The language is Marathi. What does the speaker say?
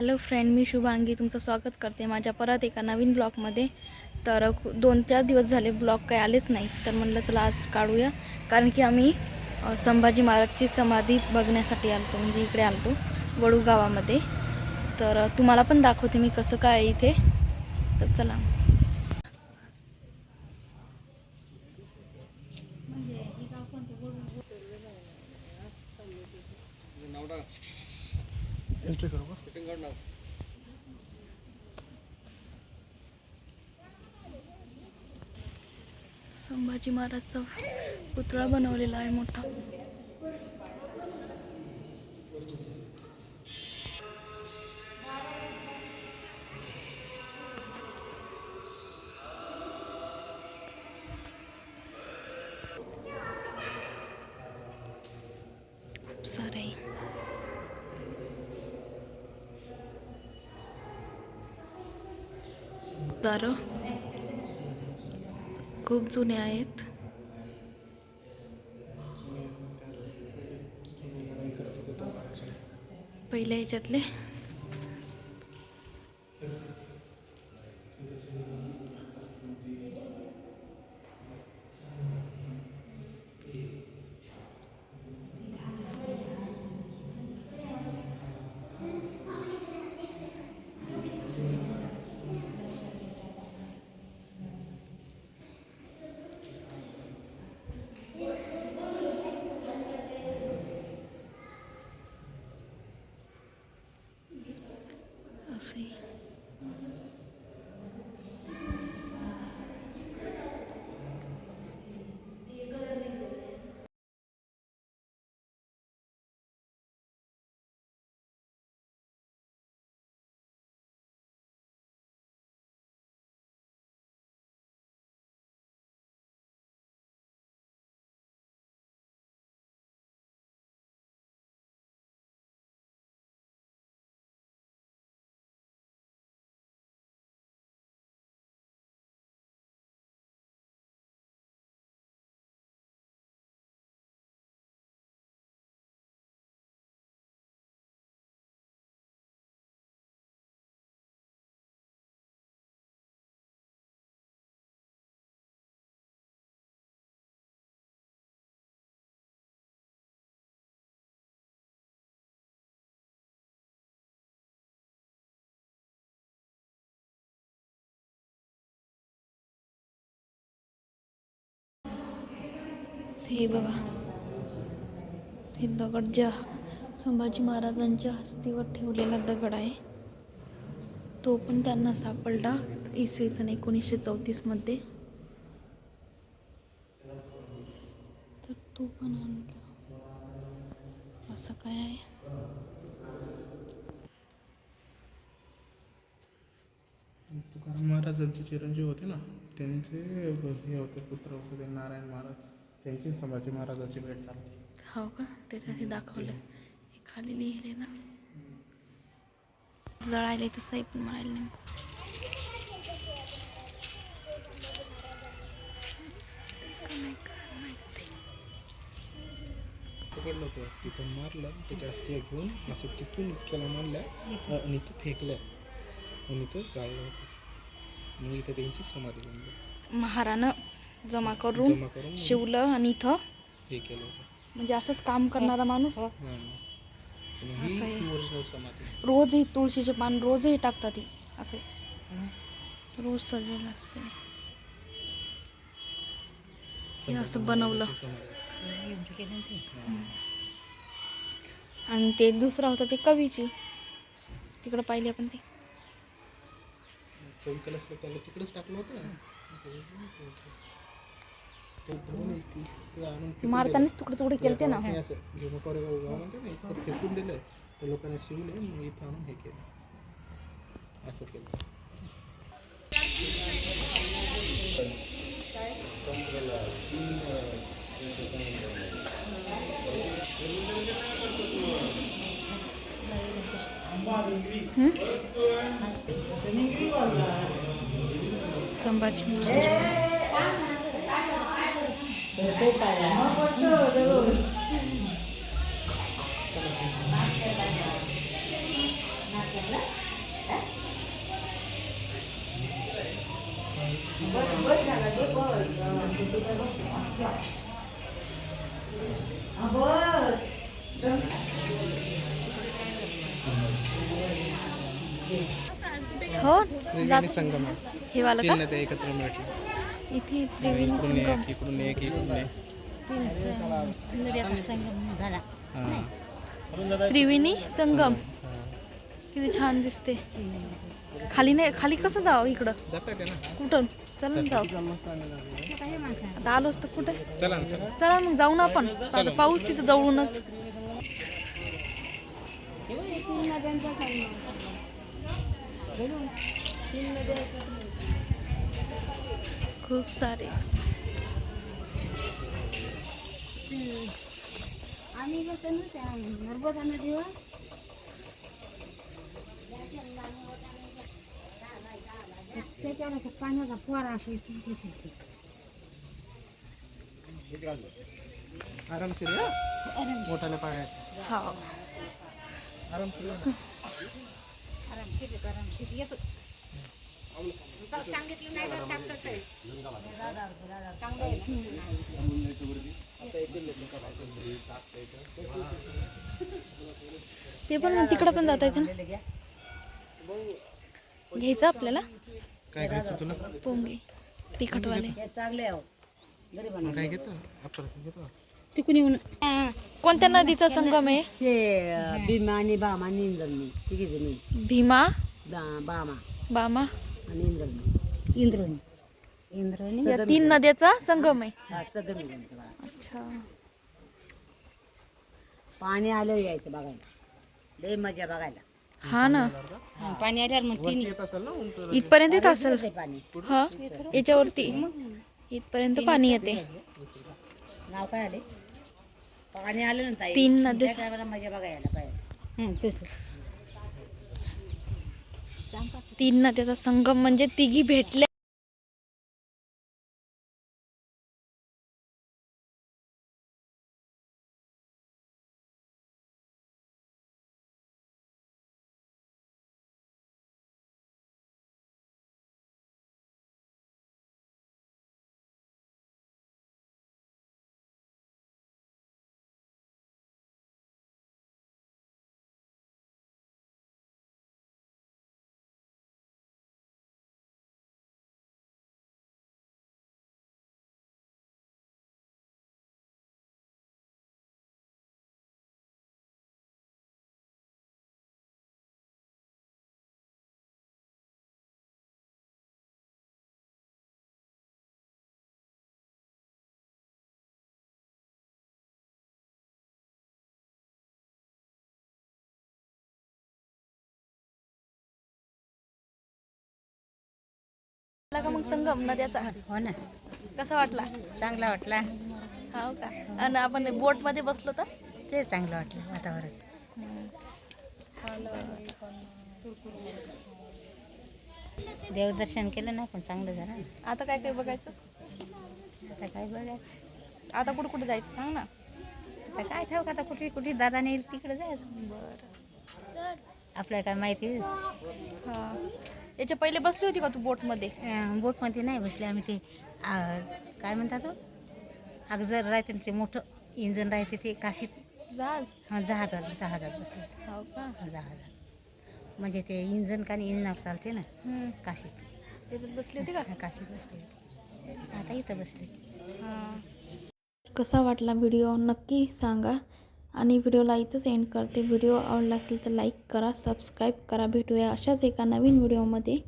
हॅलो फ्रेंड मी शुभांगी. तुमचं स्वागत करते माझ्या परत एका नवीन ब्लॉगमध्ये. तर दोन चार दिवस झाले ब्लॉग काही आलेच नाही. तर म्हणलं चला आज काढूया. कारण की आम्ही संभाजी महाराजची समाधी बघण्यासाठी आलतो. म्हणजे इकडे आलतो वडू गावामध्ये. तर तुम्हाला पण दाखवते मी कसं काय इथे. तर चला. एंट्री करू का संभाजी महाराजचा पुतळा बनवलेला आहे मोठा. खूप सारे दारं खूप जुने आहेत. पहिल्या ह्याच्यातले असे हे बघा. हे दगड ज्या संभाजी महाराजांच्या हस्तीवर ठेवलेला दगड आहे. तो पण त्यांना सापडला इसवी सन एकोणीसशे चौतीसमध्ये तर तो पण आणला. असं काय आहे? तुकाराम महाराजांचे चिरंजीव होते ना त्यांचे हे होते पुत्र होते नारायण महाराज. त्यांची संभाजी महाराजाची भेट झाली. हो का? त्याच्यात हे दाखवलं. हे खाली लिहिले ना. जळायला तसं आहे पण म्हणायला नाही. पकडलं होतं. तिथं मारलं त्याच्या अस्थिया घेऊन असं तिथून इतक्याला मारल्या आणि इथं फेकलं. आणि इथं जाळलं होतं. मग इथं त्यांची समाधी बनली. महारानं जमा करून जमा करून मग शिवलं आणि इथं हे केलं होतं. म्हणजे असंच काम करणारा माणूस. हां. आणि असं आहे. ही ओरिजिनल समाधी. रोज ही तुळशीचे पान रोजही टाकतात ती. असे रोज सजलेलं असते. हे असं बनवलं. समाधी आणि ते दुसरं होतं ते कवीची. तिकडं पाहिले आपण ते. कवी कलसला त्याला तिकडेच टाकलं होतं. धरून इतकी ते आणून फेकून मारतानाच तुकडे तुकडे दिलं. केलते ना हे असं घेऊन कोरे म्हणते ना इथं फेकून दिलं तर लोकांनी शिवले मग इथं आणून हे केलं असं केलं संभाजी महाराज हो संगम. हे वाला एकत्र मिळतील. इथे त्रिवेणी इकडून संगम. एक इकडून एक इकडून एक हां. त्रिवेणी संगम. हां. किती छान दिसते. खाली नाही खाली कसं जावं इकडं? जाता येते ना? कुठून? चला ना जाऊ. आता आलोच तर कुठे? चला ना चला. चला मग जाऊ ना आपण. आता पाऊस तिथं जवळूनच. खूप सारे. आम्ही गेलो ना त्या नर्मदा नदीवर त्याच्यावर असं पाण्याचा पोरा असं इथून तिथे आरामशीर. मोठाल्या पाण्यात हा. आरामशीर या. आरामशीर आरामशीर. येतो. सांगितलं नाही तर टाक कसं आहे चांगलं आहे. ना ते पण मग तिकडं पण जाता येते ना? घ्यायचं आपल्याला? काय घ्यायचं तुला? पोंगे तिखटवाले. चांगले आहे मग काय घेतो? आपण घेतो. तिकून येऊन कोणत्या नदीचा संगम आहे? ते भीमा आणि बामा इंद्रणी तिघी जणी भीमा? बामा बामा आणि इंद्रणी इंद्रणी इंद्रणी या तीन नद्याचा संगम आहे. हा सगळं अच्छा. पाणी आलं यायचं बघायला. लय मजा बघायला. हा ना. पाणी आल्यावर मग तिन्ही. येत असेल ना उंच इथपर्यंत येत असेल. ते पाणी. हा. याच्यावरती. इथपर्यंत पाणी येते. नाव काय आले? पाणी आलं ना ताई. तीन नद्या त्या टायमाला मजा बघायला पाहिजे. तीन ना त्याचा संगम म्हणजे तिघी भेटले का मग संगम नद्याचा? हो ना. कसा वाटला? चांगला वाटला. हा का? आणि आपण बोटमध्ये बसलो तर? ते चांगलं वाटलं वातावरण. देवदर्शन केलं ना पण चांगलं झालं. आता काय काय बघायचं? आता काय बघायचं? आता कुठे कुठे जायचं सांग ना. आता काय ठाऊक आता कुठे कुठे दादा नेईल तिकडे जायचं. बरं. आपल्याला काय माहिती? हा. याच्या पहिले बसली होती का तू बोटमध्ये अं, बोटमध्ये नाही बसले. आम्ही ते आ, काय म्हणतात तो? अगजर राहते ना ते मोठं इंजन राहते ते काशीत. जहाज? हां जहाजात जहाजात बसले हो का? हां जहाजात. म्हणजे ते इंजन का इंजनावर चालते ना हम्म. काशीत. त्याच्यात बसली होती का? हां काशीत बसले होते. आता इथं बसले. कसा वाटला व्हिडिओ? नक्की सांगा. आणि व्हिडिओला इथंच एंड करते. व्हिडिओ आवडला असेल तर लाईक करा सबस्क्राईब करा. भेटूया अशाच एका नवीन व्हिडिओमध्ये.